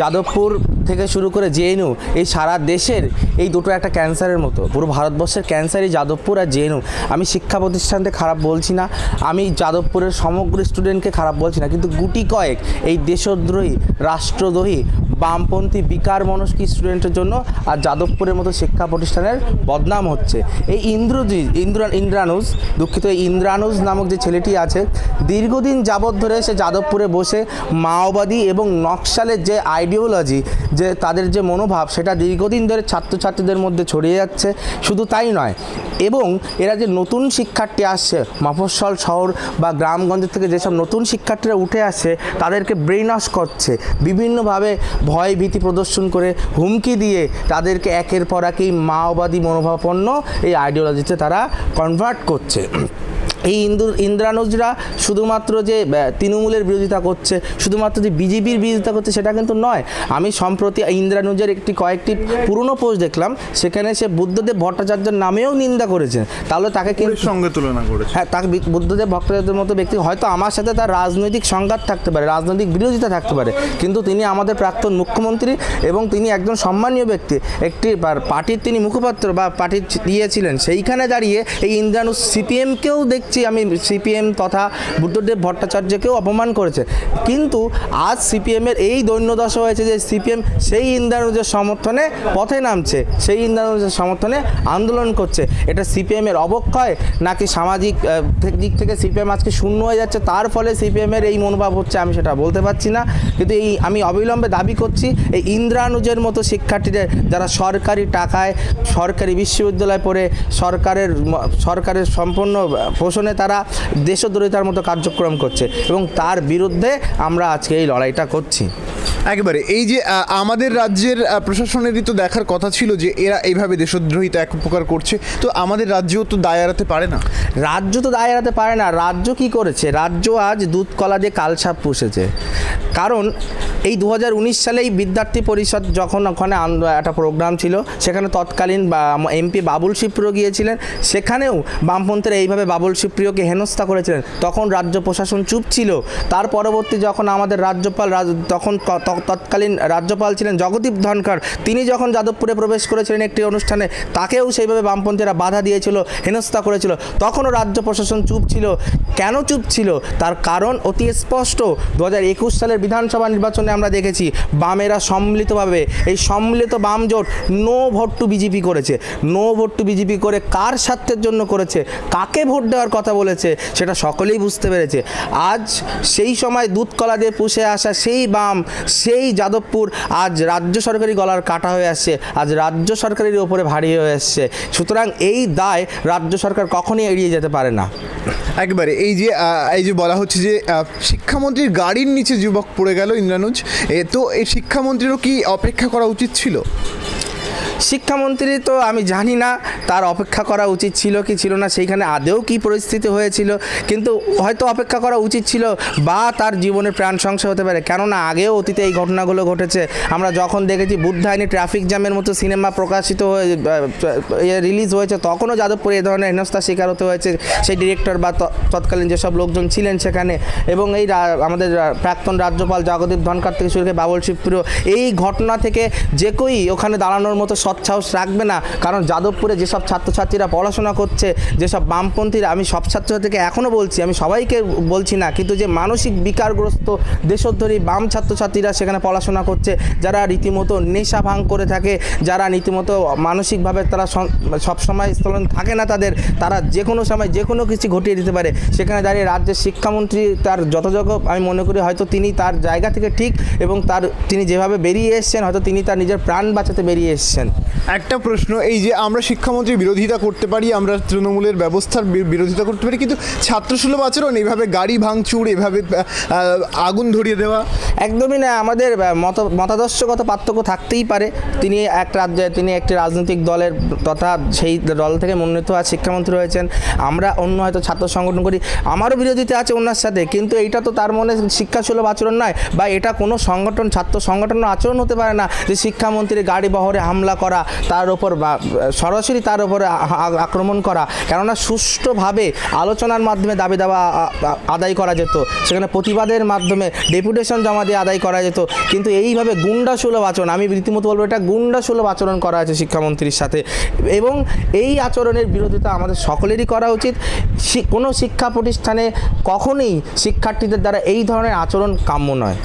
যাদবপুর থেকে শুরু করে জেএনইউ এই সারা দেশের এই দুটো একটা ক্যান্সারের মতো। পুরো ভারতবর্ষের ক্যান্সারই যাদবপুর আর জেএনইউ আমি শিক্ষা প্রতিষ্ঠানকে খারাপ বলছি না, আমি যাদবপুরের সমগ্র স্টুডেন্টকে খারাপ বলছি না, কিন্তু গুটি কয়েক এই দেশদ্রোহী, রাষ্ট্রদ্রোহী বামপন্থী বিকার মনস্কী স্টুডেন্টের জন্য আর যাদবপুরের মতো শিক্ষা প্রতিষ্ঠানের বদনাম হচ্ছে। এই ইন্দ্রজি, ইন্দ্র, ইন্দ্রানুজ, দুঃখিত, এই ইন্দ্রানুজ নামক যে ছেলেটি আছে, দীর্ঘদিন যাবৎ ধরে সে যাদবপুরে বসে মাওবাদী এবং নকশালের যে আইডিওলজি যে তাদের যে মনোভাব, সেটা দীর্ঘদিন ধরে ছাত্রছাত্রীদের মধ্যে ছড়িয়ে যাচ্ছে। শুধু তাই নয়, এবং এরা যে নতুন শিক্ষার্থী আসছে, মফস্বল শহর বা গ্রামগঞ্জ থেকে যেসব নতুন শিক্ষার্থীরা উঠে আসছে, তাদেরকে ওয়াশ করছে। বিভিন্নভাবে ভয় ভীতি প্রদর্শন করে হুমকি দিয়ে তাদেরকে একের পর একই মাওবাদী মনোভাবপন্ন এই আইডিওলজিতে তারা কনভার্ট করছে। এই ইন্দু ইন্দ্রানুজরা শুধুমাত্র যে তৃণমূলের বিরোধিতা করছে শুধুমাত্র যে বিজেপির বিরোধিতা করছে সেটা কিন্তু নয়। আমি সম্প্রতি ইন্দ্রানুজের একটি কয়েকটি পুরনো পোস্ট দেখলাম সেখানে সে বুদ্ধদেব ভট্টাচার্যের নামেও নিন্দা করেছেন তাহলে তাকে কিন্তু সঙ্গে তুলনা করেছে। হ্যাঁ তাকে বুদ্ধদেব ভট্টাচার্যের মতো ব্যক্তি হয়তো আমার সাথে তার রাজনৈতিক সংঘাত থাকতে পারে রাজনৈতিক বিরোধিতা থাকতে পারে কিন্তু তিনি আমাদের প্রাক্তন মুখ্যমন্ত্রী এবং তিনি একজন সম্মানীয় ব্যক্তি। একটি পার্টির তিনি মুখপাত্র বা পার্টির দিয়েছিলেন সেইখানে দাঁড়িয়ে এই ইন্দ্রানুজ সিপিএমকেও দেখছি আমি সিপিএম তথা বুদ্ধদেব ভট্টাচার্যকেও অপমান করেছে। কিন্তু আজ সিপিএমের এই দৈন্যদশা হয়েছে যে সিপিএম সেই ইন্দ্রানুজের সমর্থনে পথে নামছে সেই ইন্দ্রানুজের সমর্থনে আন্দোলন করছে। এটা সিপিএমের অবক্ষয় নাকি সামাজিক দিক থেকে সিপিএম আজকে শূন্য হয়ে যাচ্ছে? তার ফলে সিপিএমের এই মনোভাব হচ্ছে আমি সেটা বলতে পারছি না। কিন্তু এই আমি অবিলম্বে দাবি করছি এই ইন্দ্রানুজের মতো শিক্ষার্থীদের যারা সরকারি টাকায় সরকারি বিশ্ববিদ্যালয় পড়ে সরকারের সরকারের সম্পূর্ণ আহ, পোষণে তারা দেশদ্রোহিতার মতো কার্যক্রম করছে এবং তার বিরুদ্ধে আমরা আজকে এই লড়াইটা করছি। একেবারে। এই যে আমাদের রাজ্যের প্রশাসনেরই তো দেখার কথা ছিল যে এরা এইভাবে দেশদ্রোহিতা এক প্রকার করছে। তো আমাদের রাজ্যও তো দায় এড়াতে পারে না। রাজ্য তো দায় এড়াতে পারে না, রাজ্য কি করেছে? রাজ্য আজ দুধ কলা দিয়ে কালসাপ পুষেছে। কারণ এই দু উনিশ সালেই বিদ্যার্থী পরিষদ যখন ওখানে একটা প্রোগ্রাম ছিল, সেখানে তৎকালীন এমপি বাবুল সুপ্রিয় গিয়েছিলেন। সেখানেও বামপন্থীরা এইভাবে বাবুল সুপ্রিয়কে হেনস্থা করেছিলেন। তখন রাজ্য প্রশাসন চুপ ছিল। তার পরবর্তী যখন আমাদের রাজ্যপাল রাজ- তখন তৎকালীন রাজ্যপাল ছিলেন জগদীপ ধনকর তিনি যখন যাদবপুরে প্রবেশ করেছিলেন একটি অনুষ্ঠানে, তাকেও সেইভাবে বামপন্থীরা বাধা দিয়েছিল, হেনস্থা করেছিল। তখনও রাজ্য প্রশাসন চুপ ছিল। কেন চুপ ছিল? তার কারণ অতি স্পষ্ট। দু হাজার একুশ সালের বিধানসভা নির্বাচনে আমরা দেখেছি, বামেরা সম্মিলিতভাবে, এই সম্মিলিত বাম জোট নো ভোট টু বিজেপি করেছে। নো ভোট টু বিজেপি করে কার স্বার্থের জন্য করেছে? কাকে ভোট দেওয়ার কথা বলেছে? সেটা সকলেই বুঝতে পেরেছে। আজ সেই সময় দুধকলা দিয়ে পুষে আসা সেই বাম সেই যাদবপুর আজ রাজ্য সরকারি গলার কাটা হয়ে আসছে, আজ রাজ্য সরকারের ওপরে ভারী হয়ে আসছে। সুতরাং এই দায় রাজ্য সরকার কখনই এড়িয়ে যেতে পারে না। একবারে, এই যে এই যে বলা হচ্ছে যে শিক্ষামন্ত্রীর গাড়ির নিচে যুবক পড়ে গেল ইন্দ্রানুজ, এ, তো এই শিক্ষামন্ত্রীরও কি অপেক্ষা করা উচিত ছিল? শিক্ষামন্ত্রী তো আমি জানি না, তার অপেক্ষা করা উচিত ছিল কি ছিল না, সেইখানে আদেও কি পরিস্থিতি হয়েছিল, কিন্তু হয়তো অপেক্ষা করা উচিত ছিল বা তার জীবনে প্রাণ সংশয় হতে পারে। কেননা আগেও অতীতে এই ঘটনাগুলো ঘটেছে। আমরা যখন দেখেছি বুদ্ধায়নী ট্রাফিক জ্যামের মতো সিনেমা প্রকাশিত হয়ে রিলিজ হয়েছে, তখনও যাদবপুরে এই ধরনের হেনস্থার শিকার হতে হয়েছে। সেই ডিরেক্টর বা তৎকালীন যেসব লোকজন ছিলেন সেখানে এবং এই আমাদের প্রাক্তন রাজ্যপাল জগদীপ ধনকার থেকে শুরু করে বাবুল শিবপুরও এই ঘটনা থেকে যে কেউই ওখানে দাঁড়ানোর মতো সৎসাহস রাখবে না। কারণ যাদবপুরে যেসব ছাত্রছাত্রীরা পড়াশোনা করছে, যেসব বামপন্থীরা, আমি সব ছাত্রছাত্রীকে এখনও বলছি, আমি সবাইকে বলছি না, কিন্তু যে মানসিক বিকারগ্রস্ত দেশোদ্ধরী বাম ছাত্রছাত্রীরা সেখানে পড়াশোনা করছে, যারা রীতিমতো নেশা ভাঙ করে থাকে, যারা রীতিমতো মানসিকভাবে তারা সবসময় স্থলন থাকে না তাদের, তারা যে কোনো সময় যে কোনো কিছু ঘটিয়ে দিতে পারে। সেখানে দাঁড়িয়ে রাজ্যের শিক্ষামন্ত্রী তার যথাযথ, আমি মনে করি হয়তো তিনি তার জায়গা থেকে ঠিক এবং তার, তিনি যেভাবে বেরিয়ে এসছেন, হয়তো তিনি তার নিজের প্রাণ বাঁচাতে বেরিয়ে এসছেন। একটা প্রশ্ন, এই যে আমরা শিক্ষামন্ত্রীর বিরোধিতা করতে পারি, আমরা তৃণমূলের ব্যবস্থার বিরোধিতা করতে পারি, কিন্তু ছাত্রসুলভ আচরণ এইভাবে গাড়ি ভাঙচুর, এভাবে আগুন ধরিয়ে দেওয়া? একদমই না, আমাদের মত, মতাদর্শগত পার্থক্য থাকতেই পারে। তিনি এক রাজ্যে, তিনি একটি রাজনৈতিক দলের তথা সেই দল থেকে মনোনীত আর শিক্ষামন্ত্রী হয়েছেন। আমরা অন্য হয়তো ছাত্র সংগঠন করি, আমারও বিরোধিতা আছে ওনার সাথে, কিন্তু এইটা তো তার মনে শিক্ষাসুলভ আচরণ নয়, বা এটা কোনো সংগঠন, ছাত্র সংগঠনের আচরণ হতে পারে না যে শিক্ষামন্ত্রী গাড়ি বহরে হামলা করা, তার উপর বা, সরাসরি তার উপরে আক্রমণ করা। কেননা সুষ্ঠুভাবে আলোচনার মাধ্যমে দাবি দাবা আদায় করা যেত। সেখানে প্রতিবাদের মাধ্যমে ডেপুটেশন জমা দিয়ে আদায় করা যেত। কিন্তু এইভাবে গুন্ডা সুলভ আচরণ, আমি রীতিমতো বলব এটা গুন্ডা সুলভ আচরণ করা আছে শিক্ষামন্ত্রীর সাথে। এবং এই আচরণের বিরোধিতা আমাদের সকলেরই করা উচিত। কোনো শিক্ষা প্রতিষ্ঠানে কখনোই শিক্ষার্থীদের দ্বারা এই ধরনের আচরণ কাম্য নয়।